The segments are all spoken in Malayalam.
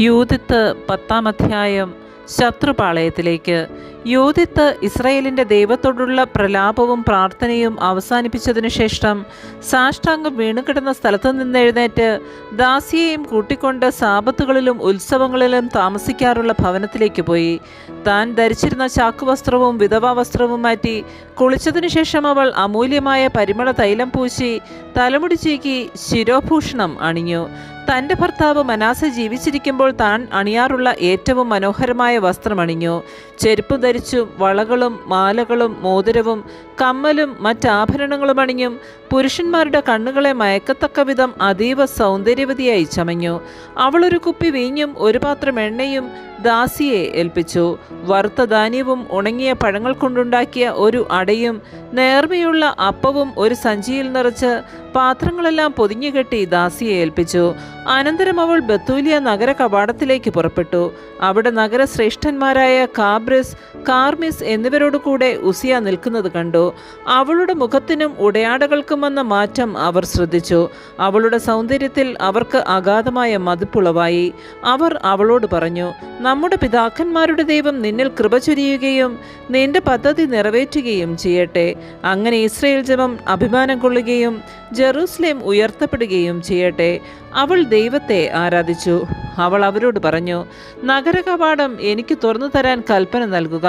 യൂതിത്ത് പത്താം അധ്യായം ശത്രുപാളയത്തിലേക്ക്. യൂതിത്ത് ഇസ്രയേലിന്റെ ദൈവത്തോടുള്ള പ്രലാപവും പ്രാർത്ഥനയും അവസാനിപ്പിച്ചതിനു ശേഷം സാഷ്ടാംഗം വീണുകിടന്ന സ്ഥലത്ത് നിന്ന് എഴുന്നേറ്റ് ദാസിയെയും കൂട്ടിക്കൊണ്ട് സാപത്തുകളിലും ഉത്സവങ്ങളിലും താമസിക്കാറുള്ള ഭവനത്തിലേക്ക് പോയി. താൻ ധരിച്ചിരുന്ന ചാക്കുവസ്ത്രവും വിധവാ വസ്ത്രവും മാറ്റി കുളിച്ചതിനു ശേഷം അവൾ അമൂല്യമായ പരിമള തൈലം പൂശി തലമുടി ചീക്കി ശിരോഭൂഷണം അണിഞ്ഞു. തന്റെ ഭർത്താവ് മനാസ ജീവിച്ചിരിക്കുമ്പോൾ താൻ അണിയാറുള്ള ഏറ്റവും മനോഹരമായ വസ്ത്രമണിഞ്ഞു. ചെരുപ്പ് ധരിച്ചും വളകളും മാലകളും മോതിരവും കമ്മലും മറ്റാഭരണങ്ങളും അണിഞ്ഞും പുരുഷന്മാരുടെ കണ്ണുകളെ മയക്കത്തക്ക വിധം അതീവ സൗന്ദര്യവതിയായി ചമഞ്ഞു. അവളൊരു കുപ്പി വീഞ്ഞും ഒരു പാത്രം എണ്ണയും ദാസിയെ ഏൽപ്പിച്ചു. വറുത്ത ധാന്യവും ഉണങ്ങിയ പഴങ്ങൾ കൊണ്ടുണ്ടാക്കിയ ഒരു അടയും നേർമയുള്ള അപ്പവും ഒരു സഞ്ചിയിൽ നിറച്ച് പാത്രങ്ങളെല്ലാം പൊതിഞ്ഞുകെട്ടി ദാസിയെ ഏൽപ്പിച്ചു. അനന്തരം അവൾ ബത്തൂലിയ നഗര കവാടത്തിലേക്ക് പുറപ്പെട്ടു. അവിടെ നഗരശ്രേഷ്ഠന്മാരായ കാബ്രിസ് കാർമിസ് എന്നിവരോട് കൂടെ ഉസിയ നിൽക്കുന്നത് കണ്ടു. അവളുടെ മുഖത്തിനും ഉടയാടകൾക്കും വന്ന മാറ്റം അവർ ശ്രദ്ധിച്ചു. അവളുടെ സൗന്ദര്യത്തിൽ അവർക്ക് അഗാധമായ മതിപ്പുളവായി. അവർ അവളോട് പറഞ്ഞു നമ്മുടെ പിതാക്കന്മാരുടെ ദൈവം നിന്നിൽ കൃപ ചൊരിയുകയും നിന്റെ പദ്ധതി നിറവേറ്റുകയും ചെയ്യട്ടെ. അങ്ങനെ ഇസ്രയേൽ ജപം അഭിമാനം കൊള്ളുകയും ജെറൂസലേം ഉയർത്തപ്പെടുകയും ചെയ്യട്ടെ. അവൾ ദൈവത്തെ ആരാധിച്ചു. അവൾ അവരോട് പറഞ്ഞു നഗരകവാടം എനിക്ക് തുറന്നു തരാൻ കൽപ്പന നൽകുക.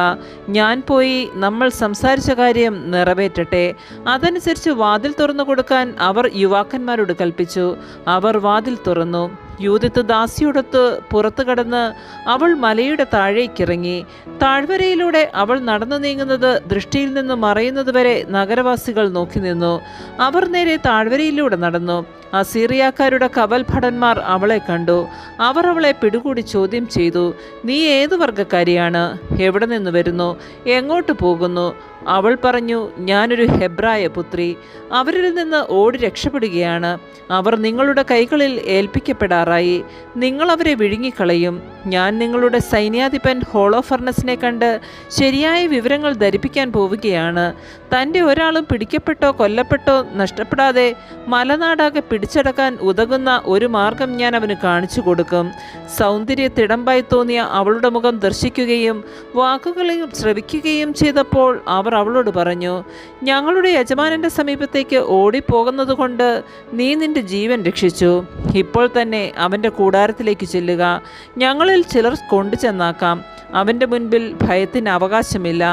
ഞാൻ പോയി നമ്മൾ സംസാരിച്ച കാര്യം നിറവേറ്റട്ടെ. അതനുസരിച്ച് വാതിൽ തുറന്നു കൊടുക്കാൻ അവർ യുവാക്കന്മാരോട് കൽപ്പിച്ചു. അവർ വാതിൽ തുറന്നു. യൂതിത്ത് ദാസിയോടൊത്ത് പുറത്തു കടന്ന് അവൾ മലയുടെ താഴേക്കിറങ്ങി. താഴ്വരയിലൂടെ അവൾ നടന്നു നീങ്ങുന്നത് ദൃഷ്ടിയിൽ നിന്ന് മറയുന്നതുവരെ നഗരവാസികൾ നോക്കി നിന്നു. അവർ നേരെ താഴ്വരയിലൂടെ നടന്നു. അസീറിയാക്കാരുടെ കവൽ ഭടന്മാർ അവളെ കണ്ടു. അവർ അവളെ പിടികൂടി ചോദ്യം ചെയ്തു നീ ഏത് വർഗക്കാരിയാണ് എവിടെ നിന്ന് വരുന്നു? എങ്ങോട്ട് പോകുന്നു? അവൾ പറഞ്ഞു ഞാനൊരു ഹെബ്രായ പുത്രി. അവരിൽ നിന്ന് ഓടി രക്ഷപ്പെടുകയാണ്. അവർ നിങ്ങളുടെ കൈകളിൽ ഏൽപ്പിക്കപ്പെടാറായി. നിങ്ങൾ അവരെ വിഴുങ്ങിക്കളയും. ഞാൻ നിങ്ങളുടെ സൈന്യാധിപൻ ഹോളോഫർണസിനെ കണ്ട് ശരിയായ വിവരങ്ങൾ ധരിപ്പിക്കാൻ പോവുകയാണ്. തന്റെ ഒരാളും പിടിക്കപ്പെട്ടോ കൊല്ലപ്പെട്ടോ നഷ്ടപ്പെടാതെ മലനാടാകെ പിടിച്ചടക്കാൻ ഉതകുന്ന ഒരു മാർഗം ഞാൻ അവന് കാണിച്ചു കൊടുക്കും. സൗന്ദര്യ തിടമ്പായി തോന്നിയ അവളുടെ മുഖം ദർശിക്കുകയും വാക്കുകളെയും ശ്രവിക്കുകയും ചെയ്തപ്പോൾ അവർ അവളോട് പറഞ്ഞു ഞങ്ങളുടെ യജമാനന്റെ സമീപത്തേക്ക് ഓടിപ്പോകുന്നത് കൊണ്ട് നീ നിന്റെ ജീവൻ രക്ഷിച്ചു. ഇപ്പോൾ തന്നെ അവന്റെ കൂടാരത്തിലേക്ക് ചെല്ലുക. ഞങ്ങളിൽ ചിലർ കൊണ്ടു ചെന്നാക്കാം അവന്റെ മുൻപിൽ ഭയത്തിന് അവകാശമില്ല.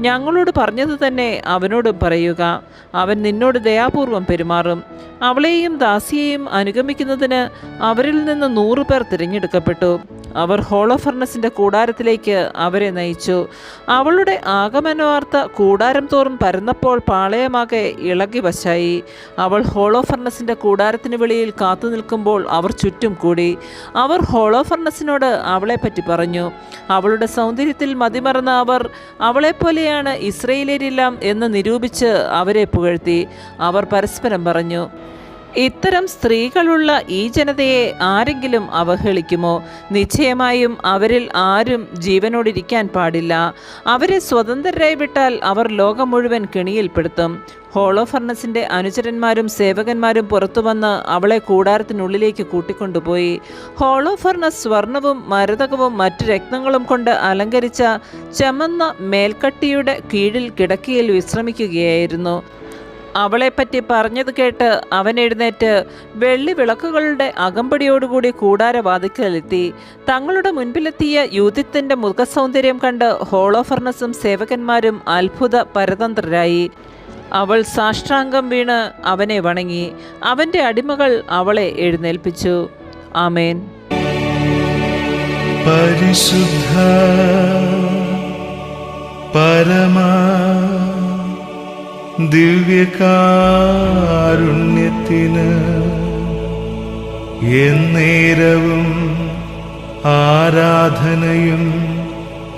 ഞങ്ങളോട് പറഞ്ഞത് തന്നെ അവനോട് പറയുക. അവൻ നിന്നോട് ദയാപൂർവം പെരുമാറും. അവളെയും ദാസിയെയും അനുഗമിക്കുന്നതിന് അവരിൽ നിന്ന് നൂറു പേർ തിരഞ്ഞെടുക്കപ്പെട്ടു. അവർ ഹോളോഫർണസിന്റെ കൂടാരത്തിലേക്ക് അവരെ നയിച്ചു. അവളുടെ ആഗമനവാർത്ത കൂടാരം തോറും പരന്നപ്പോൾ പാളയമാകെ ഇളകി വശായി. അവൾ ഹോളോഫർണസിന്റെ കൂടാരത്തിന് വെളിയിൽ കാത്തു നിൽക്കുമ്പോൾ അവർ ചുറ്റും കൂടി. അവർ ഹോളോഫർണസിനോട് അവളെപ്പറ്റി പറഞ്ഞു. അവളുടെ സൗന്ദര്യത്തിൽ മതിമറന്ന അവർ അവളെപ്പോലെയാണ് ഇസ്രയേലരെല്ലാം എന്ന് നിരൂപിച്ച് അവരെ പുകഴ്ത്തി. അവർ പരസ്പരം പറഞ്ഞു ഇത്തരം സ്ത്രീകളുള്ള ഈ ജനതയെ ആരെങ്കിലും അവഹേളിക്കുമോ? നിശ്ചയമായും അവരിൽ ആരും ജീവനോടിരിക്കാൻ പാടില്ല. അവരെ സ്വതന്ത്രരായി വിട്ടാൽ അവർ ലോകം മുഴുവൻ കെണിയിൽപ്പെടുത്തും. ഹോളോഫർണസിന്റെ അനുചരന്മാരും സേവകന്മാരും പുറത്തു വന്ന് അവളെ കൂടാരത്തിനുള്ളിലേക്ക് കൂട്ടിക്കൊണ്ടുപോയി. ഹോളോഫർണസ് സ്വർണവും മരതകവും മറ്റു രക്തങ്ങളും കൊണ്ട് അലങ്കരിച്ച ചമന്ന മേൽക്കട്ടിയുടെ കീഴിൽ കിടക്കിയിൽ വിശ്രമിക്കുകയായിരുന്നു. അവളെപ്പറ്റി പറഞ്ഞത് കേട്ട് അവൻ എഴുന്നേറ്റ് വെള്ളി വിളക്കുകളുടെ അകമ്പടിയോടുകൂടി കൂടാരവാതിക്കലെത്തി. തങ്ങളുടെ മുൻപിലെത്തിയ യൂതിത്തിന്റെ മുഖസൗന്ദര്യം കണ്ട് ഹോളോഫർണസും സേവകന്മാരും അത്ഭുത പരതന്ത്രരായി. അവൾ സാഷ്ടാംഗം വീണ് അവനെ വണങ്ങി. അവന്റെ അടിമകൾ അവളെ എഴുന്നേൽപ്പിച്ചു. ആമേൻ. പരിശുദ്ധ പരമ ദിവ്യകാരുണ്യത്തിന് എന്നേരവും ആരാധനയും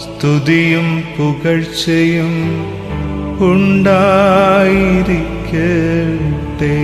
സ്തുതിയും പുകഴ്ചയും ഉണ്ടായിരിക്കട്ടെ